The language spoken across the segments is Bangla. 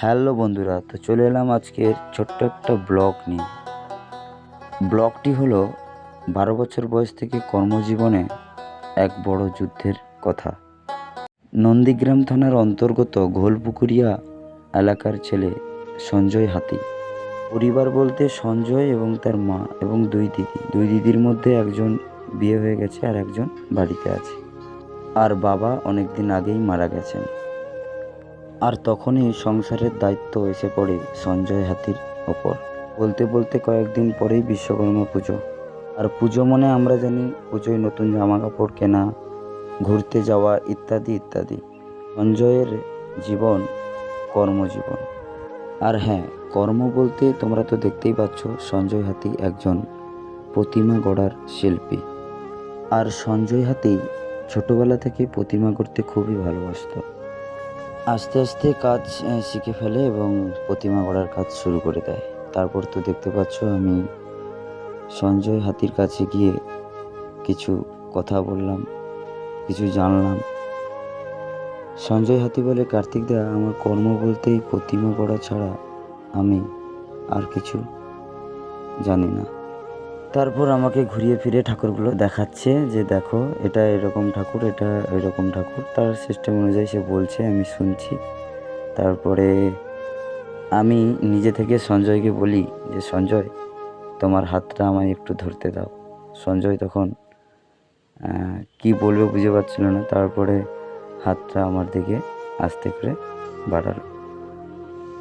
হ্যালো বন্ধুরা, তো চলে এলাম আজকের ছোট্ট একটা ব্লগ নিয়ে। ব্লগটি হলো, বারো বছর বয়স থেকে কর্মজীবনে এক বড় যুদ্ধের কথা। নন্দীগ্রাম থানার অন্তর্গত ঘোলপুকুরিয়া এলাকার ছেলে সঞ্জয় হাতি। পরিবার বলতে সঞ্জয় এবং তার মা এবং দুই দিদি। দুই দিদির মধ্যে একজন বিয়ে হয়ে গেছে আর একজন বাড়িতে আছে। আর বাবা অনেক দিন আগেই মারা গেছেন। আর তখনই সংসারের দায়িত্ব এসে পড়ে সঞ্জয় হাতির ওপর। বলতে বলতে কয়েকদিন পরেই বিশ্বকর্মা পুজো। আর পুজো মানে আমরা জানি পুজোয় নতুন জামা কাপড় কেনা, ঘুরতে যাওয়া ইত্যাদি ইত্যাদি। সঞ্জয়ের জীবন কর্মজীবন। আর হ্যাঁ কর্ম বলতে তোমরা তো দেখতেই পাচ্ছ সঞ্জয় হাতি একজন প্রতিমা গড়ার শিল্পী। আর সঞ্জয় হাতি ছোটবেলা থেকে প্রতিমা করতে খুবই ভালোবাসতো। আস্তে আস্তে কাজ শিখে ফেলে এবং প্রতিমা গড়ার কাজ শুরু করে দেয়। তারপর তো দেখতে পাচ্ছ আমি সঞ্জয় হাতির কাছে গিয়ে কিছু কথা বললাম, কিছু জানলাম। সঞ্জয় হাতি বলে, কার্তিক দা, আমার কর্ম বলতেই প্রতিমা গড়া ছাড়া আমি আর কিছু জানি না। তারপর আমাকে ঘুরিয়ে ফিরে ঠাকুরগুলো দেখাচ্ছে যে দেখো, এটা এরকম ঠাকুর, এটা এরকম ঠাকুর। তার সিস্টেম অনুযায়ী সে বলছে, আমি শুনছি। তারপরে আমি নিজে থেকে সঞ্জয়কে বলি যে, সঞ্জয়, তোমার হাতটা আমায় একটু ধরতে দাও। সঞ্জয় তখন কি বলবে বুঝে পাচ্ছিল না। তারপরে হাতটা আমার দিকে আস্তে করে বাড়ালো।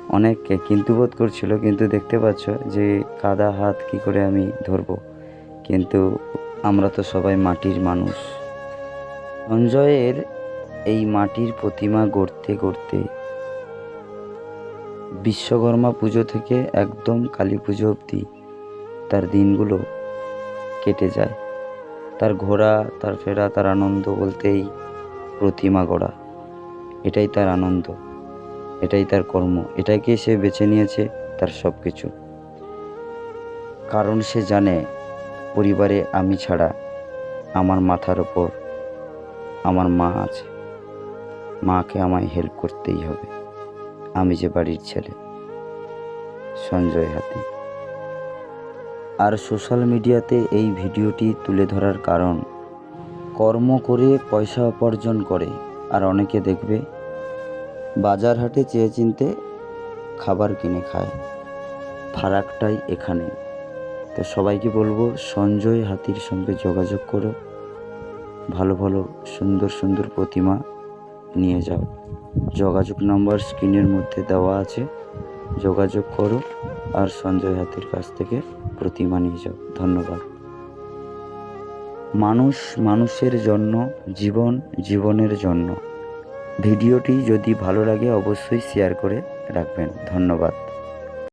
অনেক কিন্তু বোধ করছিল, কিন্তু দেখতে পাচ্ছ যে কাদা হাত কি করে আমি ধরবো। কিন্তু আমরা তো সবাই মাটির মানুষ। সঞ্জয়ের এই মাটির প্রতিমা গড়তে গড়তে বিশ্বকর্মা পুজো থেকে একদম কালী পুজো অবধি তার দিনগুলো কেটে যায়। তার ঘোরা তার ফেরা, তার আনন্দ বলতেই প্রতিমা গড়া। এটাই তার আনন্দ। এটাই তার কর্ম এটাকে সে বেছে নিয়েছে তার সব কিছু কারণ সে জানে, পরিবারে আমি ছাড়া আমার মাথার ওপর আমার মা আছে। মাকে আমায় হেল্প করতেই হবে। আমি যে বাড়ির ছেলে, সঞ্জয় হাতি। আর সোশ্যাল মিডিয়াতে এই ভিডিওটি তুলে ধরার কারণ, কর্ম করে পয়সা উপার্জন করে। আর অনেকে দেখবে বাজার হাটে চেয়ে চিনতে খাবার কিনে খায়। ফারাকটাই এখানে। তো সবাইকে বলব, সঞ্জয় হাতির সঙ্গে যোগাযোগ করো। ভালো ভালো, সুন্দর সুন্দর প্রতিমা নিয়ে যাও। যোগাযোগ নাম্বার স্ক্রিনের মধ্যে দেওয়া আছে। যোগাযোগ করো আর সঞ্জয় হাতির কাছ থেকে প্রতিমা নিয়ে যাও। ধন্যবাদ। মানুষ মানুষের জন্য, জীবন জীবনের জন্য। ভিডিওটি যদি ভালো লাগে অবশ্যই শেয়ার করে রাখবেন। ধন্যবাদ।